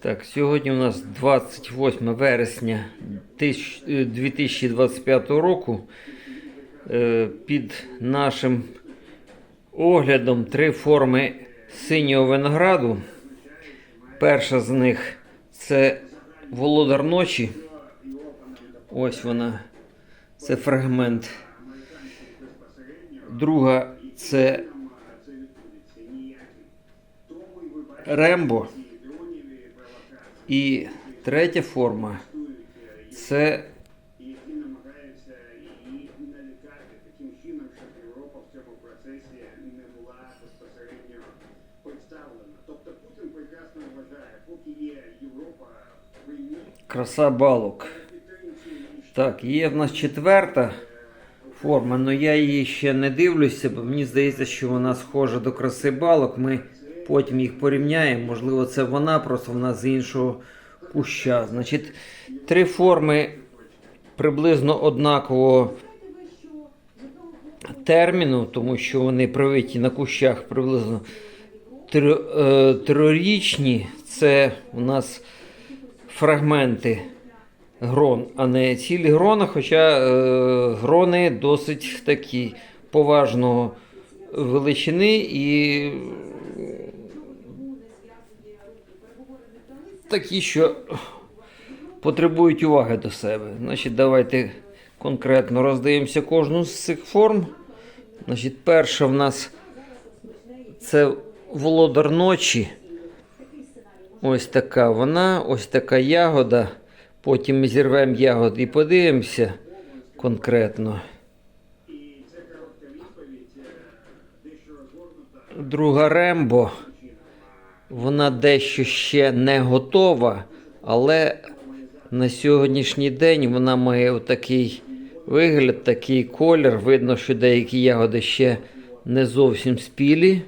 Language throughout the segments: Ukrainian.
Так, сьогодні у нас 28 вересня е, 2025 року. Е, Під нашим оглядом три форми синього винограду. Перша з них це Володар ночі. Ось вона. Це фрагмент. Друга це Рембо. І третя форма це краса балок. Так, є в нас четверта форма, але я її ще не дивлюся, бо мені здається, що вона схожа до краси балок. Ми потім їх порівняємо. Можливо, це вона, просто вона з іншого куща. Значить, три форми приблизно однакового терміну, тому що вони привиті на кущах приблизно е, трирічні. Це у нас фрагменти грон, а не цілі грона, хоча е, грони досить такі поважного величини і такі, що потребують уваги до себе. Значить, давайте конкретно роздивимося кожну з цих форм. Значить, перша в нас це володар ночі. Ось така вона, ось така ягода. Потім ми зірвемо ягод і подивимося конкретно. Друга рембо. Вона дещо ще не готова, але на сьогоднішній день вона має отакий вигляд, такий колір. Видно, що деякі ягоди ще не зовсім спілі.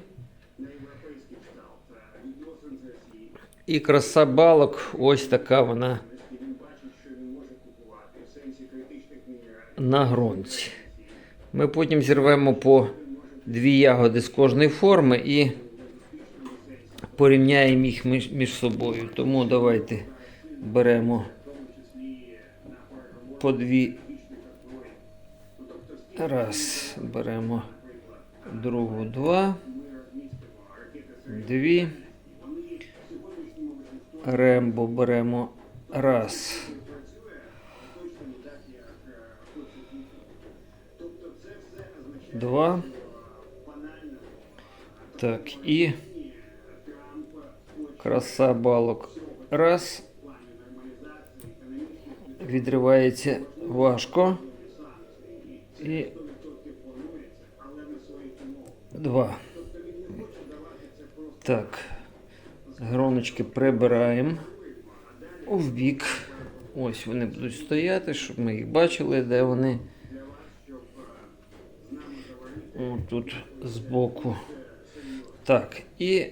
І краса балок, ось така вона на гронці. Ми потім зірвемо по дві ягоди з кожної форми і порівняємо їх між, між собою. Тому давайте беремо по дві. Раз, беремо другу два. Дві. Рембо беремо раз. Два. Так, і краса балок. Раз. Відривається важко. І два. Так. Гроночки прибираємо в бік. Ось вони будуть стояти, щоб ми їх бачили, де вони. О, тут збоку. Так, і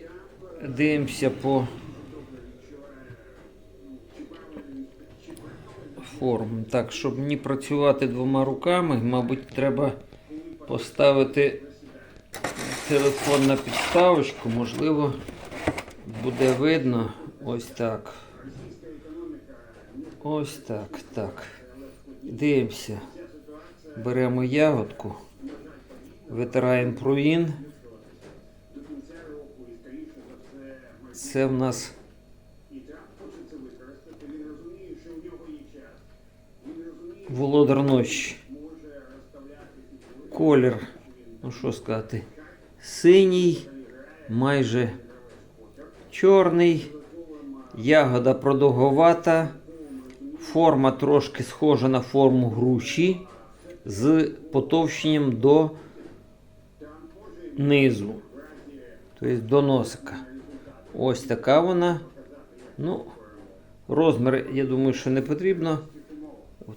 дивимося по формам. Так, щоб не працювати двома руками, мабуть, треба поставити телефон на підставочку, можливо, буде видно. Ось так. Ось так, так. Дивимося. Беремо ягодку, витираємо провін. Це в нас володар ночі. Колір, ну що сказати, синій, майже чорний, ягода продовговата, форма трошки схожа на форму груші з потовщенням до низу, тобто до носика. Ось така вона. Ну, розмір, я думаю, що не потрібно,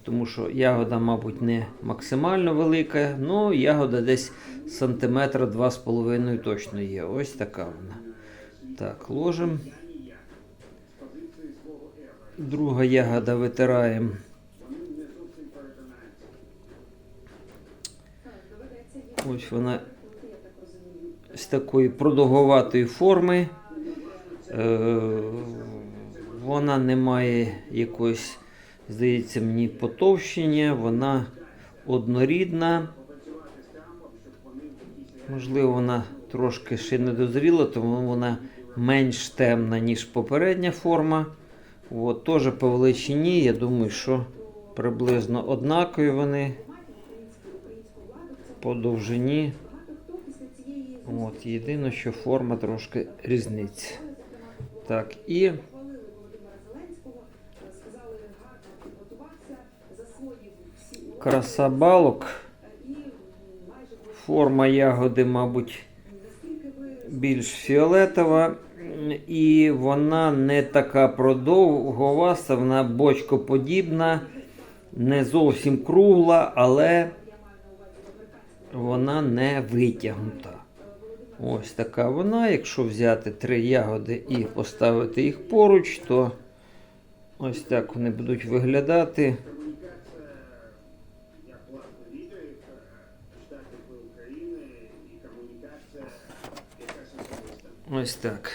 тому що ягода, мабуть, не максимально велика, ну ягода десь сантиметра 2,5 точно є. Ось така вона. Так, ложимо. Друга ягода витираємо. Ось вона з такої продовгуватої форми. Е, вона не має якоїсь, здається, мені потовщення, вона однорідна. Можливо, вона трошки ще не дозріла, тому вона менш темна, ніж попередня форма. От, теж по величині, я думаю, що приблизно однакові вони по довжині. От, єдине, що форма трошки різниця. Так, і е, краса балок. е, Форма ягоди, мабуть, більш фіолетова. І вона не така продовговаста, вона бочкоподібна, не зовсім кругла, але вона не витягнута. Ось така вона. Якщо взяти три ягоди і поставити їх поруч, то ось так вони будуть виглядати. Ось так.